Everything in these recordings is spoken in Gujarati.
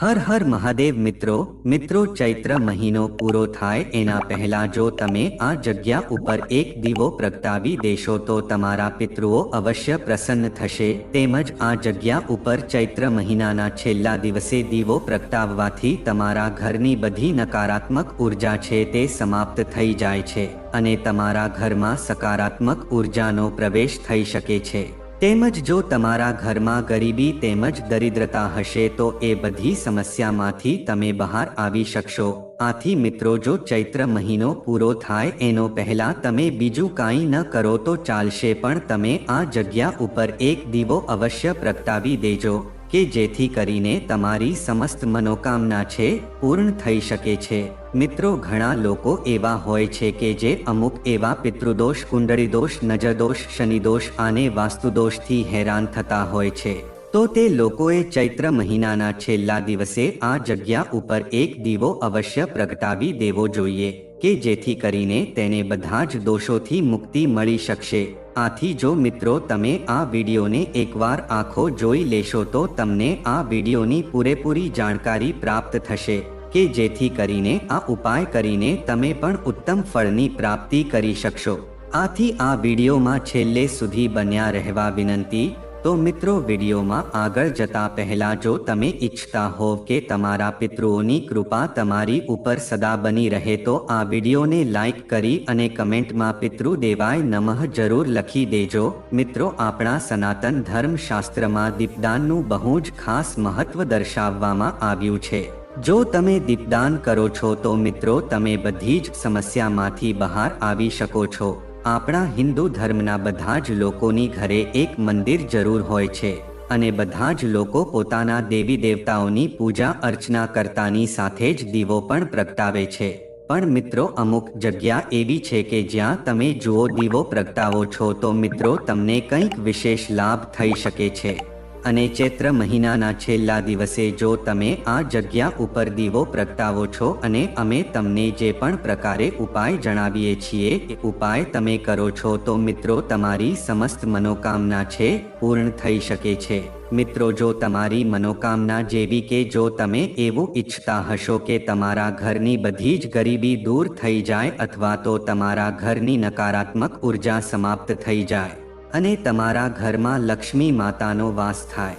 હર હર મહાદેવ મિત્રો મિત્રો ચૈત્ર મહિનો પૂરો થાય એના પહેલા જો તમે આ જગ્યા ઉપર એક દીવો પ્રગટાવી દેશો તો તમારા પિતૃઓ અવશ્ય પ્રસન્ન થશે. તેમજ આ જગ્યા ઉપર ચૈત્ર મહિનાના છેલ્લા દિવસે દીવો પ્રગટાવવાથી તમારા ઘરની બધી નકારાત્મક ઊર્જા છે તે સમાપ્ત થઈ જાય છે અને તમારા ઘરમાં સકારાત્મક ઉર્જાનો પ્રવેશ થઈ શકે છે. તેમજ જો તમારા ઘરમાં ગરીબી તેમજ દરિદ્રતા હશે તો એ બધી સમસ્યામાંથી તમે બહાર આવી શકશો. આથી મિત્રો, જો ચૈત્ર મહિનો પૂરો થાય, એનો પહેલા તમે બીજું કાંઈ ન કરો તો ચાલશે, પણ તમે આ જગ્યા ઉપર એક દીવો અવશ્ય પ્રગટાવી દેજો, કે જેથી કરીને તમારી સમસ્ત મનોકામના છે, પૂર્ણ થઈ શકે છે. મિત્રો, ઘણા લોકો એવા હોય છે કે જે અમુક એવા પિતૃદોષ, કુંડળીદોષ, નજરદોષ, શનિદોષ આને વાસ્તુદોષથી હેરાન થતા હોય છે. તો તે લોકોએ ચૈત્ર મહિનાના છેલ્લા દિવસે આ જગ્યા ઉપર એક દીવો અવશ્ય પ્રગટાવી દેવો જોઈએ કે જેથી કરીને તેને બધા જ દોષોથી મુક્તિ મળી શકશે. આથી જો મિત્રો, તમે આ વિડીયોને એકવાર આંખો જોઈ લેશો તો તમને આ વિડીયોની પૂરેપૂરી જાણકારી પ્રાપ્ત થશે. કે જેથી કરીને આ ઉપાય કરીને તમે પણ ઉત્તમ ફળની પ્રાપ્તિ કરી શકશો. આથી આ વિડીયોમાં છેલ્લે સુધી બન્યા રહેવા વિનંતી. તો મિત્રો, વિડીયોમાં આગળ જતા પહેલા જો તમે ઈચ્છતા હોવ કે તમારા પિતૃઓની કૃપા તમારી ઉપર સદા બની રહે તો આ વિડીયોને લાઈક કરી અને કમેન્ટમાં પિતૃ દેવાય નમઃ જરૂર લખી દેજો. મિત્રો, આપણા સનાતન ધર્મશાસ્ત્રમાં દીપદાનનું બહુ જ ખાસ મહત્વ દર્શાવવામાં આવ્યું છે. જો તમે દીપદાન કરો છો તો મિત્રો તમે બધી જ સમસ્યામાંથી બહાર આવી શકો છો. આપણા હિન્દુ ધર્મના બધા જ લોકોની ઘરે એક મંદિર જરૂર હોય છે અને બધા જ લોકો પોતાના દેવી દેવતાઓની પૂજા અર્ચના કરતાની સાથે જ દીવો પણ પ્રગટાવે છે. પણ મિત્રો અમુક જગ્યા એવી છે કે જ્યાં તમે જુઓ દીવો પ્રગટાવો છો તો મિત્રો તમને કંઈક વિશેષ લાભ થઈ શકે છે. અને ચૈત્ર મહિનાના છેલ્લા દિવસે જો તમે આ જગ્યા ઉપર દીવો પ્રગટાવો છો અને અમે તમને જે પણ પ્રકારે ઉપાય જણાવીએ છીએ એ ઉપાય તમે કરો છો, તો મિત્રો તમારી સમસ્ત મનોકામના છે, પૂર્ણ થઈ શકે છે. મિત્રો જો તમારી મનોકામના જેવી કે જો તમે એવું ઈચ્છતા હશો કે તમારા ઘરની બધી જ ગરીબી દૂર થઈ જાય અથવા તો તમારા ઘરની નકારાત્મક ઊર્જા સમાપ્ત થઈ જાય અને તમારા ઘરમાં લક્ષ્મી માતાનો વાસ થાય.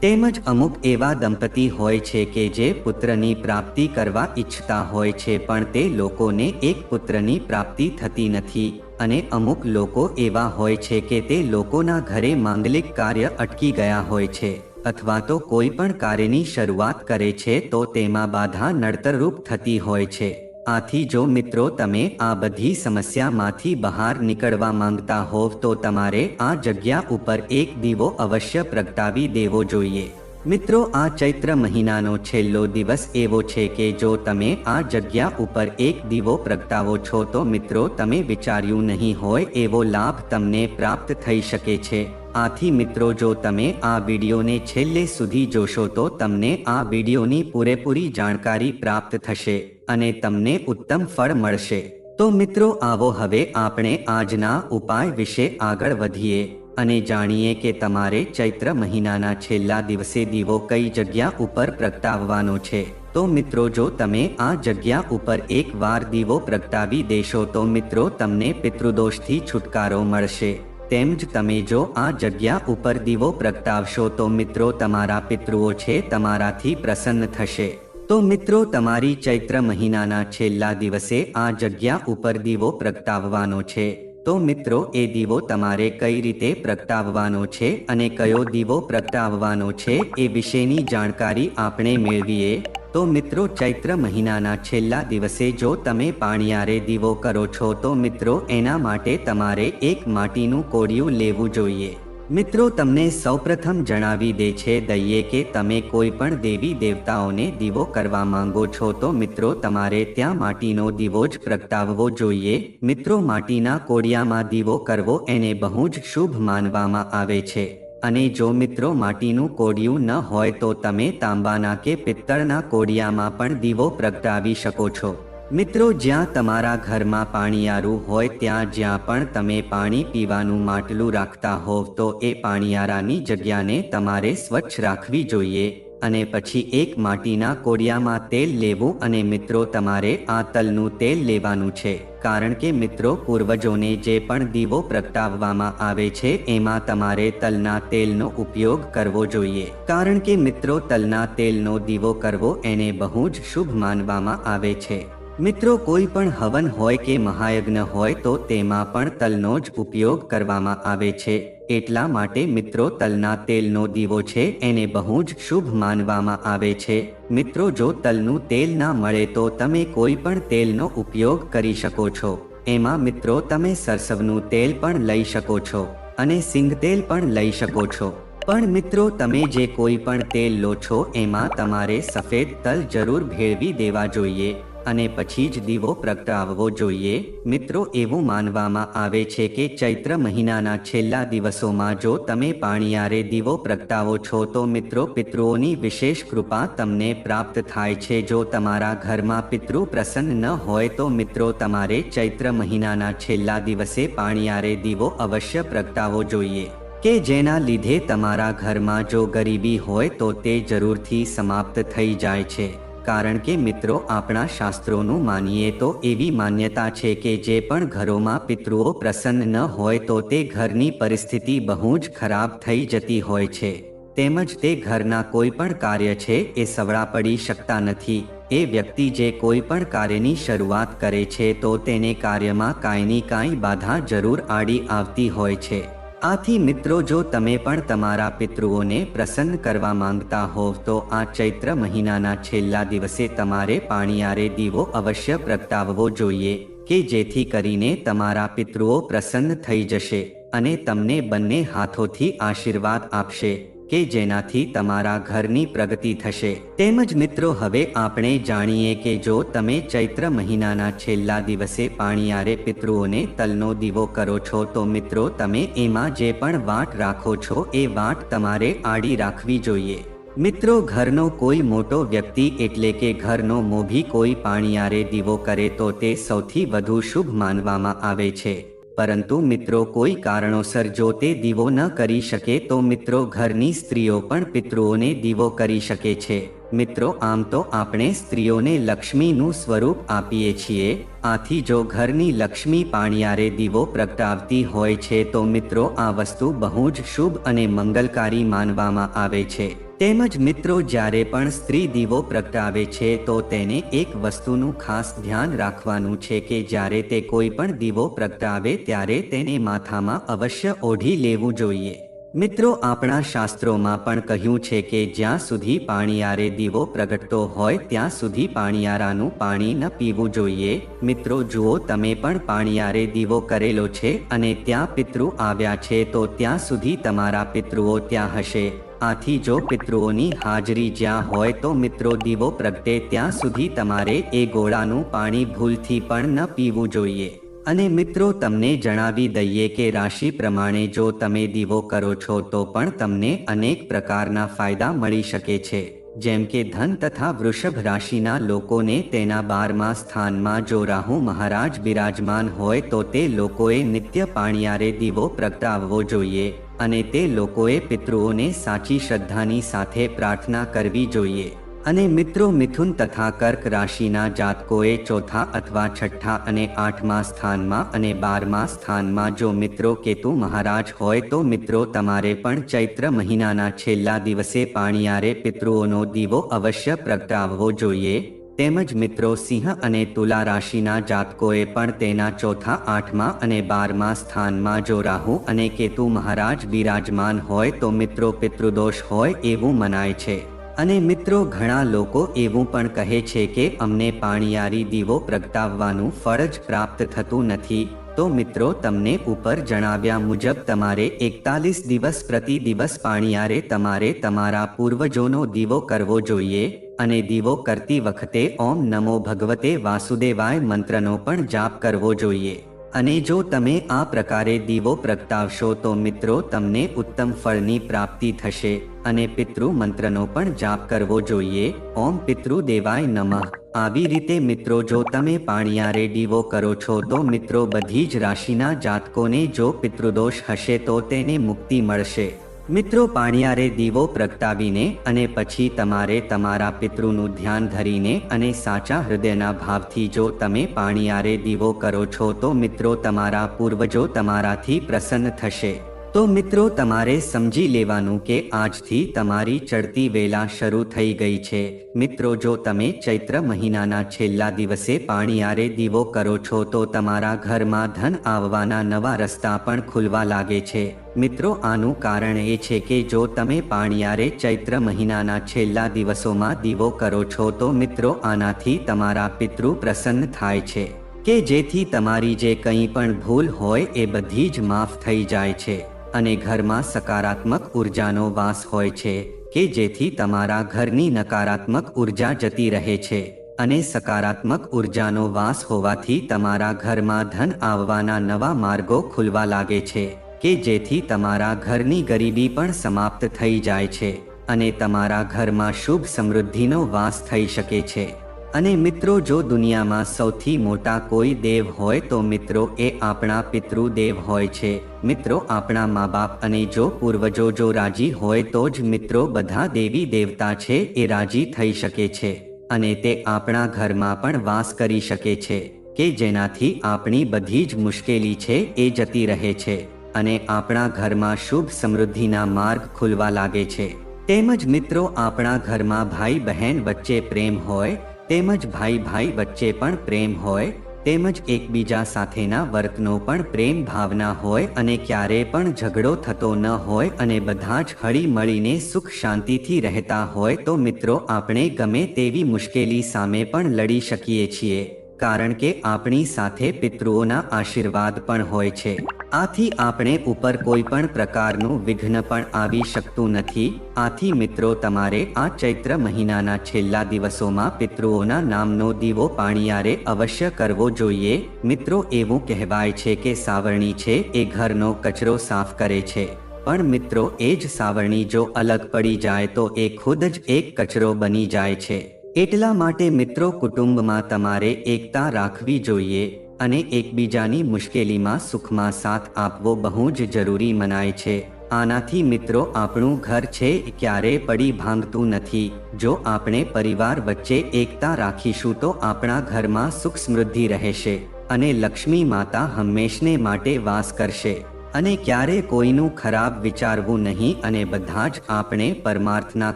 તેમજ અમુક એવા દંપતી હોય છે કે જે પુત્રની પ્રાપ્તિ કરવા ઈચ્છતા હોય છે, પણ તે લોકોને એક પુત્રની પ્રાપ્તિ થતી નથી. અને અમુક લોકો એવા હોય છે કે તે લોકોના ઘરે માંગલિક કાર્ય અટકી ગયા હોય છે, અથવા તો કોઈ પણ કાર્યની શરૂઆત કરે છે, તો તેમાં બાધા નડતરરૂપ થતી હોય છે. આથી જો મિત્રો તમે આ બધી સમસ્યામાંથી બહાર નીકળવા માંગતા હોવ તો તમારે આ જગ્યા ઉપર એક દીવો અવશ્ય પ્રગટાવી દેવો જોઈએ. મિત્રો, આ ચૈત્ર મહિનાનો છેલ્લો દિવસ એવો છે કે જો તમે આ જગ્યા ઉપર એક દીવો પ્રગટાવો છો તો મિત્રો, તમે વિચાર્યું નહીં હોય એવો લાભ તમને પ્રાપ્ત થઈ શકે છે. આથી મિત્રો, જો તમે આ વિડીયોને છેલ્લે સુધી જોશો તો તમને આ વિડીયોની પૂરેપૂરી જાણકારી પ્રાપ્ત થશે. અને તમને ઉત્તમ ફળ મળશે. તો મિત્રો, આવો હવે આપણે આજના ઉપાય વિશે આગળ વધીએ અને જાણીએ કે તમારે ચૈત્ર મહિનાના છેલ્લા દિવસે દીવો કઈ જગ્યા ઉપર પ્રગટાવવાનો છે. તો મિત્રો, જો તમે આ જગ્યા ઉપર એક વાર દીવો પ્રગટાવી દેશો, તો મિત્રો, તમને પિતૃદોષથી છુટકારો મળશે. તેમજ તમે જો આ જગ્યા ઉપર દીવો પ્રગટાવશો, તો મિત્રો, તમારા પિતૃઓ છે, તમારાથી પ્રસન્ન થશે. તો મિત્રો, તમારી ચૈત્ર મહિનાના છેલ્લા દિવસે આ જગ્યા ઉપર દીવો પ્રગટાવવાનો છે. તો મિત્રો, એ દીવો તમારે કઈ રીતે પ્રગટાવવાનો છે અને કયો દીવો પ્રગટાવવાનો છે એ વિશેની જાણકારી આપણે મેળવીએ. તો મિત્રો, ચૈત્ર મહિનાના છેલ્લા દિવસે જો તમે પાણિયારે દીવો કરો છો, તો મિત્રો, એના માટે તમારે એક માટીનું કોડિયું લેવું જોઈએ. મિત્રો, તમને સૌપ્રથમ જણાવી દે છે દઈએ કે તમે કોઈ પણ દેવી દેવતાઓને દીવો કરવા માંગો છો, તો મિત્રો, તમારે ત્યાં માટીનો દીવો જ પ્રગટાવવો જોઈએ. મિત્રો, માટીના કોડિયામાં દીવો કરવો એને બહુ જ શુભ માનવામાં આવે છે. અને જો મિત્રો, માટીનું કોડિયું ન હોય, તો તમે તાંબાના કે પિત્તળના કોડિયામાં પણ દીવો પ્રગટાવી શકો છો. મિત્રો, જ્યાં તમારા ઘરમાં પાણીયારું હોય, ત્યાં જ્યાં પણ તમે પાણી પીવાનું માટલું રાખતા હોવ, તો એ પાણીયારાની જગ્યાને તમારે સ્વચ્છ રાખવી જોઈએ. અને પછી એક માટીના કોડિયામાં તેલ લેવું અને મિત્રો, તમારે આ તલનું તેલ લેવાનું છે. કારણ કે મિત્રો, પૂર્વજોને જે પણ દીવો પ્રગટાવવામાં આવે છે, એમાં તમારે તલના તેલનો ઉપયોગ કરવો જોઈએ. કારણ કે મિત્રો, તલના તેલનો દીવો કરવો એને બહુ જ શુભ માનવામાં આવે છે. મિત્રો, કોઈ પણ હવન હોય કે મહાયજ્ઞ હોય તો તેમાં પણ તલનો જ ઉપયોગ કરવામાં આવે છે. એટલા માટે મિત્રો, તલના તેલનો દીવો છે, એને બહુ જ શુભ માનવામાં આવે છે. મિત્રો, જો તલનું તેલ ના મળે તો તમે કોઈ પણ તેલનો ઉપયોગ કરી શકો છો. એમાં મિત્રો, તમે સરસવનું તેલ પણ લઈ શકો છો અને સિંગતેલ પણ લઈ શકો છો. પણ મિત્રો, તમે જે કોઈ પણ તેલ લો છો, એમાં તમારે સફેદ તલ જરૂર ભેળવી દેવા જોઈએ. અને પછી જ દીવો પ્રગટાવવો જોઈએ. મિત્રો, એવું માનવામાં આવે છે કે ચૈત્ર મહિનાના છેલ્લા દિવસોમાં જો તમે પાણીયારે દીવો પ્રગટાવો છો, તો મિત્રો, પિતૃઓની વિશેષ કૃપા તમને પ્રાપ્ત થાય છે. જો તમારા ઘરમાં પિતૃ પ્રસન્ન ન હોય, તો મિત્રો, તમારે ચૈત્ર મહિનાના છેલ્લા દિવસે પાણીયારે દીવો અવશ્ય પ્રગટાવવો જોઈએ. કે જેના લીધે તમારા ઘરમાં જો ગરીબી હોય, તો તે જરૂરથી સમાપ્ત થઈ જાય છે. કારણ કે મિત્રો, આપણા શાસ્ત્રોનું માનીએ તો એવી માન્યતા છે કે જે પણ ઘરોમાં પિતૃઓ પ્રસન્ન ન હોય તો તે ઘરની પરિસ્થિતિ બહુ જ ખરાબ થઈ જતી હોય છે. તેમજ તે ઘરના કોઈ પણ કાર્ય છે એ સવળા પડી શકતા નથી. એ વ્યક્તિ જે કોઈ પણ કાર્યની શરૂઆત કરે છે તો તેને કાર્યમાં કાંઈની કાંઈ બાધા જરૂર આડી આવતી હોય છે. આથી મિત્રો, જો તમે પણ તમારા પિતૃઓને પ્રસન્ન કરવા માંગતા હોવ, તો આ ચૈત્ર મહિનાના છેલ્લા દિવસે તમારે પાણીયારે દીવો અવશ્ય પ્રગટાવવો જોઈએ, કે જેથી કરીને તમારા પિતૃઓ પ્રસન્ન થઈ જશે અને તમને બંને હાથોથી આશીર્વાદ આપશે. કે જેનાથી તમારા ઘરની પ્રગતિ થશે. તેમજ મિત્રો, હવે આપણે જાણીએ કે જો તમે ચૈત્ર મહિનાના છેલ્લા દિવસે પાણીયારે પિતૃઓને તલનો દીવો કરો છો, તો મિત્રો, તમે એમાં જે પણ વાટ રાખો છો, એ વાટ તમારે આડી રાખવી જોઈએ. મિત્રો, ઘરનો કોઈ મોટો વ્યક્તિ એટલે કે ઘરનો મોભી કોઈ પાણીયારે દીવો કરે, તો તે સૌથી વધુ શુભ માનવામાં આવે છે. પરંતુ મિત્રો કોઈ કારણોસર જો તે દીવો ન કરી શકે તો મિત્રો ઘરની સ્ત્રીઓ પણ પિતૃઓને દીવો કરી શકે છે. મિત્રો આમ તો આપણે સ્ત્રીઓને લક્ષ્મીનું સ્વરૂપ આપીએ છીએ. આથી જો ઘરની લક્ષ્મી પાણિયારે દીવો પ્રગટાવતી હોય છે તો મિત્રો આ વસ્તુ બહુ જ શુભ અને મંગલકારી માનવામાં આવે છે. તેમજ મિત્રો, જ્યારે પણ સ્ત્રી દીવો પ્રગટાવે છે, તો તેને એક વસ્તુનું ખાસ ધ્યાન રાખવાનું છે કે જ્યારે તે કોઈ પણ દીવો પ્રગટાવે, ત્યારે તેને માથામાં અવશ્ય ઓઢી લેવું જોઈએ. મિત્રો, આપણા શાસ્ત્રોમાં પણ કહ્યું છે કે જ્યાં સુધી પાણીયારે દીવો પ્રગટતો હોય, ત્યાં સુધી પાણીયારાનું પાણી ન પીવું જોઈએ. મિત્રો, જુઓ, તમે પણ પાણીયારે દીવો કરેલો છે અને ત્યાં પિતૃ આવ્યા છે, તો ત્યાં સુધી તમારા પિતૃઓ ત્યાં હશે. આથી જો પિતૃઓની હાજરી જ્યાં હોય તો મિત્રો દીવો પ્રગટે ત્યાં સુધી તમારે એ ગોળાનું પાણી ભૂલથી પણ ન પીવું જોઈએ. અને મિત્રો તમને જણાવી દઈએ કે રાશિ પ્રમાણે જો તમે દીવો કરો છો તો પણ તમને અનેક પ્રકારના ફાયદા મળી શકે છે. જેમ કે ધન તથા વૃષભ રાશિના લોકોને તેના બારમા સ્થાનમાં જો રાહુ મહારાજ બિરાજમાન હોય તો તે લોકોએ નિત્ય પાણિયારે દીવો પ્રગટાવવો જોઈએ. અને તે લોકોએ પિતૃઓને સાચી શ્રદ્ધાની સાથે પ્રાર્થના કરવી જોઈએ. અને મિત્રો મિથુન તથા કર્ક રાશિના જાતકોએ ચોથા અથવા છઠ્ઠા અને આઠમા સ્થાનમાં અને બારમા સ્થાનમાં જો મિત્રો કેતુ મહારાજ હોય તો મિત્રો તમારે પણ ચૈત્ર મહિનાના છેલ્લા દિવસે પાણીયારે પિતૃઓનો દીવો અવશ્ય પ્રગટાવવો જોઈએ. તેમજ મિત્રો સિંહ અને તુલા રાશિના જાતકોએ પણ તેના ચોથા આઠમા અને બારમા સ્થાનમાં જો રાહુ અને કેતુ મહારાજ બિરાજમાન હોય તો મિત્રો પિતૃદોષ હોય એવું મનાય છે. અને મિત્રો ઘણા લોકો એવું પણ કહે છે કે અમને પાણીયારી દીવો પ્રગટાવવાનું ફરજ પ્રાપ્ત થતું નથી. તો મિત્રો, તમને ઉપર જણાવ્યા મુજબ તમારે એકતાલીસ દિવસ પ્રતિ દિવસ પાણીયારે તમારે તમારા પૂર્વજોનો દીવો કરવો જોઈએ અને દીવો કરતી વખતે ઓમ નમો ભગવતે વાસુદેવાય મંત્રનો પણ જાપ કરવો જોઈએ. અને જો તમે આ પ્રકારે દીવો પ્રગટાવશો તો મિત્રો, તમને ઉત્તમ ફળની પ્રાપ્તિ થશે અને પિતૃ મંત્રનો પણ જાપ કરવો જોઈએ. ઓમ પિતૃ દેવાય નમઃ. આવી રીતે મિત્રો, જો તમે પાણિયારે દીવો કરો છો તો મિત્રો, બધી જ રાશિના જાતકોને જો પિતૃદોષ હશે તો તેને મુક્તિ મળશે. મિત્રો પાણિયારે દીવો પ્રગટાવીને અને પછી તમારે તમારા પિતૃનું ધ્યાન ધરીને અને સાચા હૃદયના ભાવથી જો તમે પાણિયારે દીવો કરો છો તો મિત્રો તમારા પૂર્વજો તમારાથી પ્રસન્ન થશે. તો મિત્રો, તમારે સમજી લેવાનું કે આજથી તમારી ચડતી વેલા શરૂ થઈ ગઈ છે. મિત્રો, જો તમે ચૈત્ર મહિનાના છેલ્લા દિવસે પાણીયારે દીવો કરો છો, તો તમારા ઘરમાં ધન આવવાના નવા રસ્તા પણ ખુલવા લાગે છે. મિત્રો, આનું કારણ એ છે કે જો તમે પાણીયારે ચૈત્ર મહિનાના છેલ્લા દિવસોમાં દીવો કરો છો, તો મિત્રો, આનાથી તમારા પિતૃ પ્રસન્ન થાય છે. કે જેથી તમારી જે કંઈ પણ ભૂલ હોય, એ બધી જ માફ થઈ જાય છે. અને ઘરમાં સકારાત્મક ઉર્જાનો વાસ હોય છે, કે જેથી તમારા ઘરની નકારાત્મક ઊર્જા જતી રહે છે. અને સકારાત્મક ઉર્જાનો વાસ હોવાથી તમારા ઘરમાં ધન આવવાના નવા માર્ગો ખુલવા લાગે છે, કે જેથી તમારા ઘરની ગરીબી પણ સમાપ્ત થઈ જાય છે. અને તમારા ઘરમાં શુભ સમૃદ્ધિનો વાસ થઈ શકે છે. અને મિત્રો, જો દુનિયામાં સૌથી મોટા કોઈ દેવ હોય, તો મિત્રો, એ આપણા પિતૃદેવ હોય છે. મિત્રો, આપણા મા બાપ અને જો પૂર્વજો જો રાજી હોય, તો જ મિત્રો બધા દેવી દેવતા છે, એ રાજી થઈ શકે છે. અને તે આપણા ઘરમાં પણ વાસ કરી શકે છે, કે જેનાથી આપણી બધી જ મુશ્કેલી છે, એ જતી રહે છે. અને આપણા ઘરમાં શુભ સમૃદ્ધિના માર્ગ ખુલવા લાગે છે. તેમજ મિત્રો, આપણા ઘરમાં ભાઈ બહેન વચ્ચે પ્રેમ હોય તેમજ ભાઈ ભાઈ વચ્ચે પણ પ્રેમ હોય, તેમજ એકબીજા સાથેના વર્તનો પણ પ્રેમ ભાવના હોય અને ક્યારે પણ ઝઘડો થતો ન હોય અને બધા જ હળી મળીને સુખ શાંતિથી રહેતા હોય તો મિત્રો આપણે ગમે તેવી મુશ્કેલી સામે પણ લડી શકીએ છીએ. કારણ કે આપણી સાથે પિતૃઓના આશીર્વાદ પણ હોય છે. આથી આપણે ઉપર કોઈ પણ પ્રકારનું વિઘ્ન પણ આવી શકતું નથી. આથી મિત્રો, તમારે આ ચૈત્ર મહિનાના છેલ્લા દિવસોમાં પિતૃઓના નામનો દીવો પાણીયારે અવશ્ય કરવો જોઈએ. મિત્રો, એવું કહેવાય છે કે સાવરણી છે એ ઘરનો કચરો સાફ કરે છે. પણ મિત્રો, એ જ સાવરણી જો અલગ પડી જાય તો એ ખુદ જ એક કચરો બની જાય છે. એટલા માટે મિત્રો કુટુંબમાં તમારે એકતા રાખવી જોઈએ અને એકબીજાની મુશ્કેલીમાં સુખમાં સાથ આપવો બહુ જ જરૂરી મનાય છે. આનાથી મિત્રો આપણું ઘર છે ક્યારે પડી ભાંગતું નથી. જો આપણે પરિવાર વચ્ચે એકતા રાખીશું તો આપણા ઘરમાં સુખ સમૃદ્ધિ રહેશે અને લક્ષ્મી માતા હંમેશને માટે વાસ કરશે. અને ક્યારે કોઈનું ખરાબ વિચારવું નહીં અને બધા જ આપણે પરમાર્થના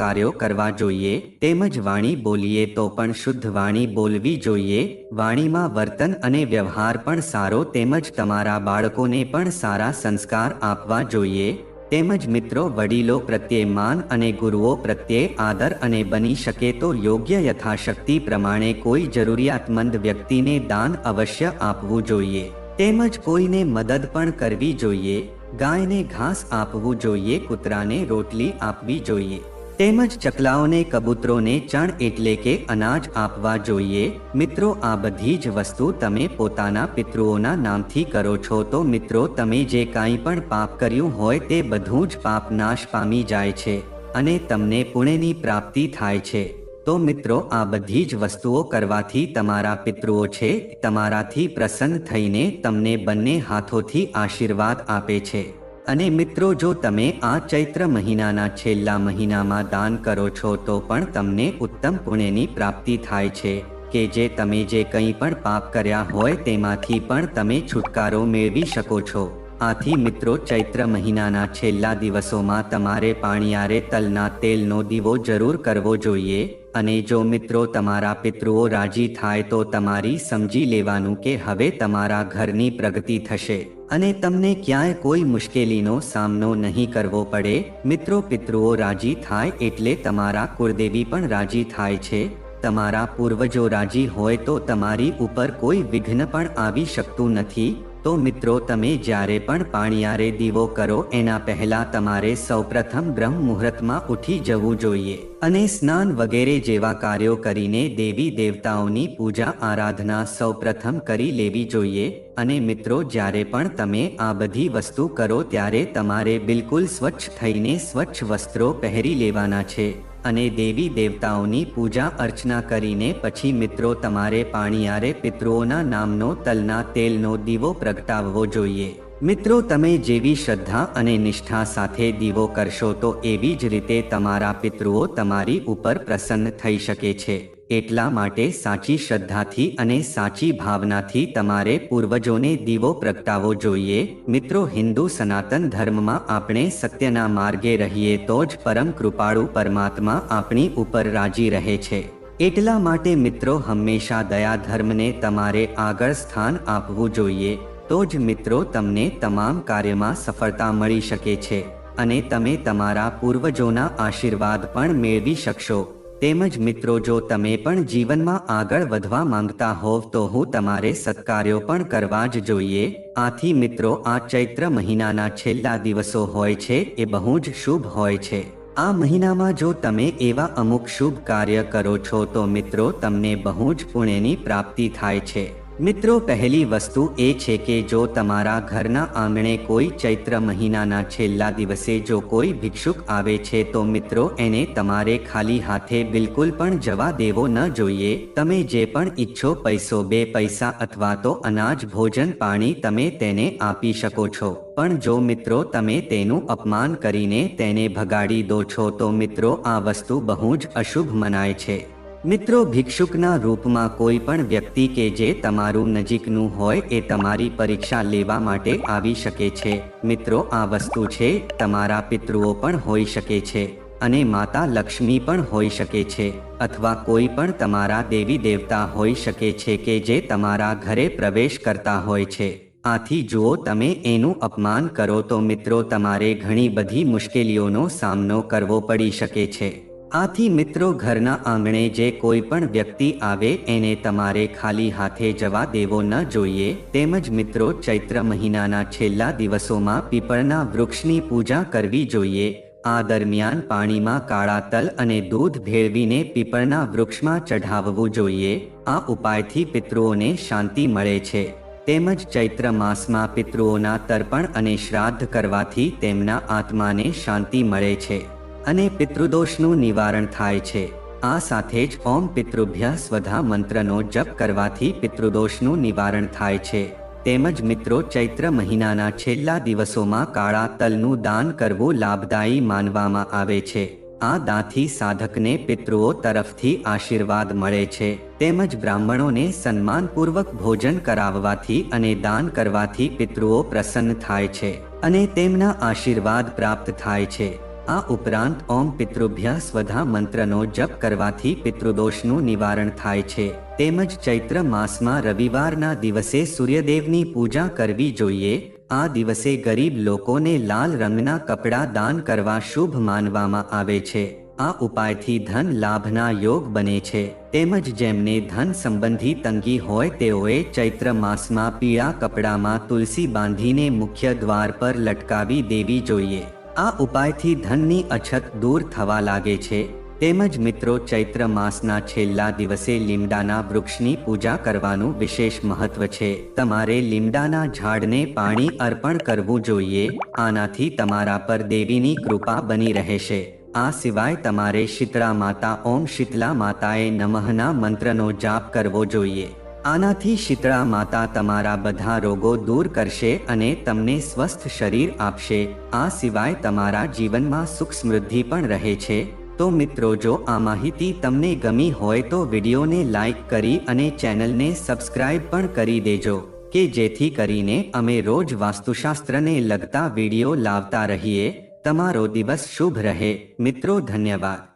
કાર્યો કરવા જોઈએ, તેમજ વાણી બોલીએ તો પણ શુદ્ધ વાણી બોલવી જોઈએ, વાણીમાં વર્તન અને વ્યવહાર પણ સારો તેમજ તમારા બાળકોને પણ સારા સંસ્કાર આપવા જોઈએ, તેમજ મિત્રો વડીલો પ્રત્યે માન અને ગુરુઓ પ્રત્યે આદર અને બની શકે તો યોગ્ય યથાશક્તિ પ્રમાણે કોઈ જરૂરિયાતમંદ વ્યક્તિને દાન અવશ્ય આપવું જોઈએ. તેમજ કોઈને મદદ પણ કરવી જોઈએ, ગાયને ઘાસ આપવું જોઈએ, કૂતરાને રોટલી આપવી જોઈએ. તેમજ ચકલાઓને, કબૂતરોને ચણ એટલે કે અનાજ આપવા જોઈએ. મિત્રો, આ બધી જ વસ્તુ તમે પોતાના પિતૃઓના નામથી કરો છો તો મિત્રો, તમે જે કાંઈ પણ પાપ કર્યું હોય તે બધું જ પાપ નાશ પામી જાય છે અને તમને પુણ્યની પ્રાપ્તિ થાય છે. તો મિત્રો, આ બધી જ વસ્તુઓ કરવાથી તમારા પિતૃઓ છે, તમારાથી પ્રસન્ન થઈને તમને બંને હાથોથી આશીર્વાદ આપે છે. અને મિત્રો, જો તમે આ ચૈત્ર મહિનાના છેલ્લા મહિનામાં દાન કરો છો, તો પણ તમને ઉત્તમ પુણ્યની પ્રાપ્તિ થાય છે. કે જે તમે જે કંઈ પણ પાપ કર્યા હોય, તેમાંથી પણ તમે છુટકારો મેળવી શકો છો. આથી મિત્રો, ચૈત્ર મહિનાના છેલ્લા દિવસોમાં તમારે પાણીયારે તલના તેલનો દીવો જરૂર કરવો જોઈએ. અને જો મિત્રો તમારા પિતૃઓ રાજી થાય તો તમારી સમજી લેવાનું કે હવે તમારા ઘરની પ્રગતિ થશે. અને તમને ક્યાંય કોઈ મુશ્કેલીનો સામનો નહીં કરવો પડે. મિત્રો પિતૃઓ રાજી થાય એટલે તમારા કુળદેવી પણ રાજી થાય છે. તમારા પૂર્વજો રાજી હોય તો તમારી ઉપર કોઈ વિઘ્ન પણ આવી શકતું નથી. તો મિત્રો, તમે જ્યારે પણ પાણીયારે દીવો કરો, એના પહેલા તમારે સૌપ્રથમ બ્રહ્મ મુહૂર્તમાં ઉઠી જવું જોઈએ અને સ્નાન વગેરે જેવા કાર્યો કરીને દેવી દેવતાઓની પૂજા આરાધના સૌપ્રથમ કરી લેવી જોઈએ. અને મિત્રો, જ્યારે પણ તમે આ બધી વસ્તુ કરો, ત્યારે તમારે બિલકુલ સ્વચ્છ થઈને સ્વચ્છ વસ્ત્રો પહેરી લેવાના છે. અને દેવી દેવતાઓની પૂજા અર્ચના કરીને પછી મિત્રો તમારે પાણીયારે પિતૃઓના નામનો તલના તેલનો દીવો પ્રગટાવવો જોઈએ. મિત્રો તમે જેવી શ્રદ્ધા અને નિષ્ઠા સાથે દીવો કરશો તો એવી જ રીતે તમારા પિતૃઓ તમારી ઉપર પ્રસન્ન થઈ શકે છે. એટલા માટે સાચી શ્રદ્ધાથી અને સાચી ભાવનાથી તમારે પૂર્વજોને દીવો પ્રગટાવવો જોઈએ. મિત્રો, હિન્દુ સનાતન ધર્મમાં આપણે સત્યના માર્ગે રહીએ તો જ પરમ કૃપાળુ પરમાત્મા આપણી ઉપર રાજી રહે છે. એટલા માટે મિત્રો, હંમેશા દયા ધર્મને તમારે આગળ સ્થાન આપવું જોઈએ. તો જ મિત્રો, તમને તમામ કાર્યમાં સફળતા મળી શકે છે અને તમે તમારા પૂર્વજોના આશીર્વાદ પણ મેળવી શકશો. તેમજ મિત્રો, જો તમે પણ જીવનમાં આગળ વધવા માંગતા હોવ, તો હું તમારે સત્કાર્યો પણ કરવા જ જોઈએ. આથી મિત્રો, આ ચૈત્ર મહિનાના છેલ્લા દિવસો હોય છે, એ બહુ જ શુભ હોય છે. આ મહિનામાં જો તમે એવા અમુક શુભ કાર્ય કરો છો, તો મિત્રો, તમને બહુ જ પુણ્યની પ્રાપ્તિ થાય છે. મિત્રો, પહેલી વસ્તુ એ છે કે જો તમારા ઘરના આંગણે કોઈ ચૈત્ર મહિનાના છેલ્લા દિવસે જો કોઈ ભિક્ષુક આવે છે, તો મિત્રો, એને તમારે ખાલી હાથે બિલકુલ પણ જવા દેવો ન જોઈએ. તમે જે પણ ઈચ્છો પૈસો, બે પૈસા અથવા તો અનાજ, ભોજન, પાણી તમે તેને આપી શકો છો. પણ જો મિત્રો, તમે તેનું અપમાન કરીને તેને ભગાડી દો છો, તો મિત્રો, આ વસ્તુ બહુ જ અશુભ મનાય છે. મિત્રો, ભિક્ષુકના રૂપમાં કોઈ પણ વ્યક્તિ કે જે તમારું નજીકનું હોય એ તમારી પરીક્ષા લેવા માટે આવી શકે છે. મિત્રો, આ વસ્તુ છે, તમારા પિતૃઓ પણ હોઈ શકે છે અને માતા લક્ષ્મી પણ હોઈ શકે છે અથવા કોઈ પણ તમારા દેવી દેવતા હોઈ શકે છે કે જે તમારા ઘરે પ્રવેશ કરતા હોય છે. આથી જો તમે એનું અપમાન કરો તો મિત્રો, તમારે ઘણી બધી મુશ્કેલીઓનો સામનો કરવો પડી શકે છે. આથી મિત્રો ઘરના આંગણે જે કોઈ પણ વ્યક્તિ આવે એને તમારે ખાલી હાથે જવા દેવો ન જોઈએ. તેમજ મિત્રો ચૈત્ર મહિનાના છેલ્લા દિવસોમાં પીપળના વૃક્ષની પૂજા કરવી જોઈએ. આ દરમિયાન પાણીમાં કાળા તલ અને દૂધ ભેળવીને પીપળના વૃક્ષમાં ચઢાવવું જોઈએ. આ ઉપાયથી પિતૃઓને શાંતિ મળે છે. તેમજ ચૈત્ર માસમાં પિતૃઓના તર્પણ અને શ્રાદ્ધ કરવાથી તેમના આત્માને શાંતિ મળે છે. અને પિતૃદોષનું નિવારણ થાય છે. આ સાથે જ ઓમ પિતૃભ્ય સ્વધા મંત્રનો જપ કરવાથી પિતૃદોષનું નિવારણ થાય છે. તેમજ મિત્રો, ચૈત્ર મહિનાના છેલ્લા દિવસોમાં કાળા તલનું દાન કરવું લાભદાયી માનવામાં આવે છે. આ દાંથી સાધકને પિતૃઓ તરફથી આશીર્વાદ મળે છે. તેમજ બ્રાહ્મણોને સન્માનપૂર્વક ભોજન કરાવવાથી અને દાન કરવાથી પિતૃઓ પ્રસન્ન થાય છે અને તેમના આશીર્વાદ પ્રાપ્ત થાય છે. આ ઉપરાંત ઓમ પિતૃભ્યા સ્વધા મંત્રનો જપ કરવાથી પિતૃદોષનું નિવારણ થાય છે. તેમજ ચૈત્ર માસમાં રવિવારના દિવસે સૂર્યદેવની પૂજા કરવી જોઈએ. આ દિવસે ગરીબ લોકોને લાલ રંગના કપડાં દાન કરવા શુભ માનવામાં આવે છે. આ ઉપાયથી ધન લાભના યોગ બને છે. તેમજ જેમને ધન સંબંધી તંગી હોય તેઓએ ચૈત્ર માસમાં પીળા કપડામાં તુલસી બાંધીને મુખ્ય દ્વાર પર લટકાવી દેવી જોઈએ. આ ઉપાયથી ધનની અછત દૂર થવા લાગે છે. તેમજ મિત્રો, ચૈત્ર માસના છેલ્લા દિવસે લીમડાના વૃક્ષની પૂજા કરવાનું વિશેષ મહત્વ છે. તમારે લીમડાના ઝાડને પાણી અર્પણ કરવું જોઈએ. આનાથી તમારા પર દેવીની કૃપા બની રહેશે. આ સિવાય તમારે શીતળા માતા, ઓમ શીતલા માતાએ નમઃના મંત્રનો જાપ કરવો જોઈએ. આનાથી શીતળા માતા તમારા બધા રોગો દૂર કરશે અને તમને સ્વસ્થ શરીર આપશે. આ સિવાય તમારા જીવનમાં સુખ સમૃદ્ધિ પણ રહે છે. તો મિત્રો, જો આ માહિતી તમને ગમી હોય તો વિડીયોને લાઈક કરી અને ચેનલને સબસ્ક્રાઇબ પણ કરી દેજો, કે જેથી કરીને અમે રોજ વાસ્તુશાસ્ત્રને લગતા વીડિયો લાવતા રહીએ. તમારો દિવસ શુભ રહે. મિત્રો, ધન્યવાદ.